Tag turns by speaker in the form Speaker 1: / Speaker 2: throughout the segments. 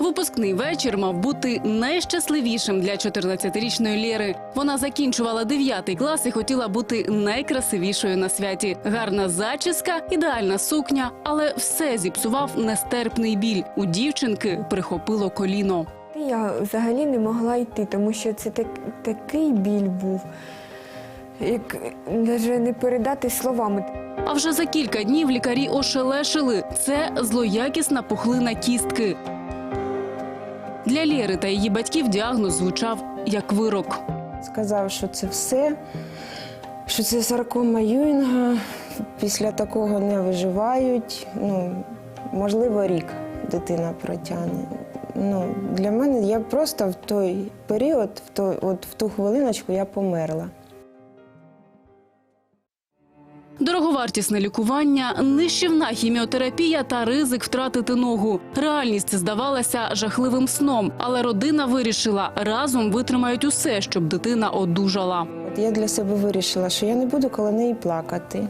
Speaker 1: Випускний вечір мав бути найщасливішим для 14-річної Лєри. Вона закінчувала 9 клас і хотіла бути найкрасивішою на святі. Гарна зачіска, ідеальна сукня, але все зіпсував нестерпний біль. У дівчинки прихопило коліно.
Speaker 2: Я взагалі не могла йти, тому що це так, такий біль був, як навіть не передати словами.
Speaker 1: А вже за кілька днів лікарі ошелешили. Це злоякісна пухлина кістки. Для Лєри та її батьків діагноз звучав як вирок.
Speaker 3: Сказав, що це все, що це саркома Юінга. Після такого не виживають. Ну, можливо, рік дитина протягне. Ну, для мене я просто в той період, в той, от в ту хвилиночку я померла.
Speaker 1: Дороговартісне лікування, нищівна хіміотерапія та ризик втратити ногу. Реальність здавалася жахливим сном, але родина вирішила разом витримають усе, щоб дитина одужала.
Speaker 3: Я для себе вирішила, що я не буду коло неї плакати.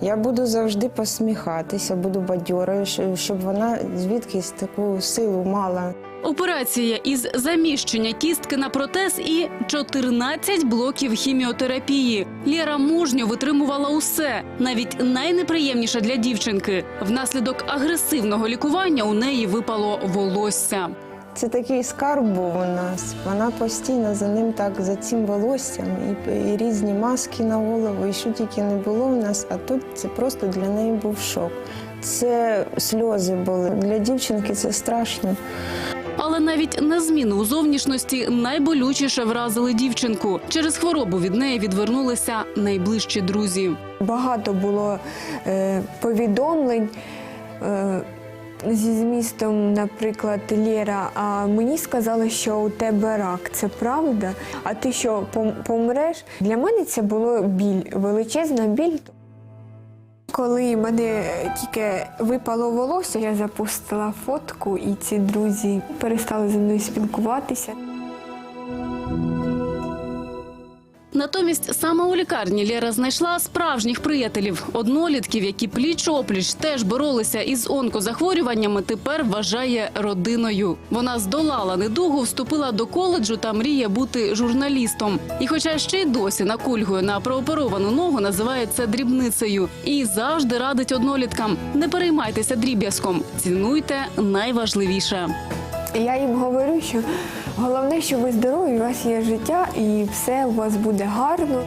Speaker 3: Я буду завжди посміхатися, буду бадьорою, щоб вона звідкись таку силу мала.
Speaker 1: Операція із заміщення кістки на протез і 14 блоків хіміотерапії. Лєра мужньо витримувала усе, навіть найнеприємніше для дівчинки. Внаслідок агресивного лікування у неї випало волосся.
Speaker 3: Це такий скарб був у нас. Вона постійно за ним так за цим волоссям, і, і різні маски на голову, і що тільки не було в нас. А тут це просто для неї був шок. Це сльози були. Для дівчинки це страшно.
Speaker 1: Але навіть на зміну у зовнішності найболючіше вразили дівчинку. Через хворобу від неї відвернулися найближчі друзі.
Speaker 2: Багато було е, повідомлень е, зі змістом, наприклад, Лєра, а мені сказали, що у тебе рак. Це правда? А ти що, пом- помреш? Для мене це було біль, величезна біль. Коли мене тільки випало волосся, я запустила фотку, і ці друзі перестали зі мною спілкуватися.
Speaker 1: Натомість саме у лікарні Лєра знайшла справжніх приятелів, однолітків, які пліч опліч теж боролися із онкозахворюваннями. Тепер вважає родиною. Вона здолала недугу, вступила до коледжу та мріє бути журналістом. І, хоча ще й досі накульгує на прооперовану ногу, називає це дрібницею і завжди радить одноліткам: не переймайтеся дріб'язком, цінуйте найважливіше.
Speaker 2: Я їм говорю, що головне, що ви здорові, у вас є життя і все у вас буде гарно.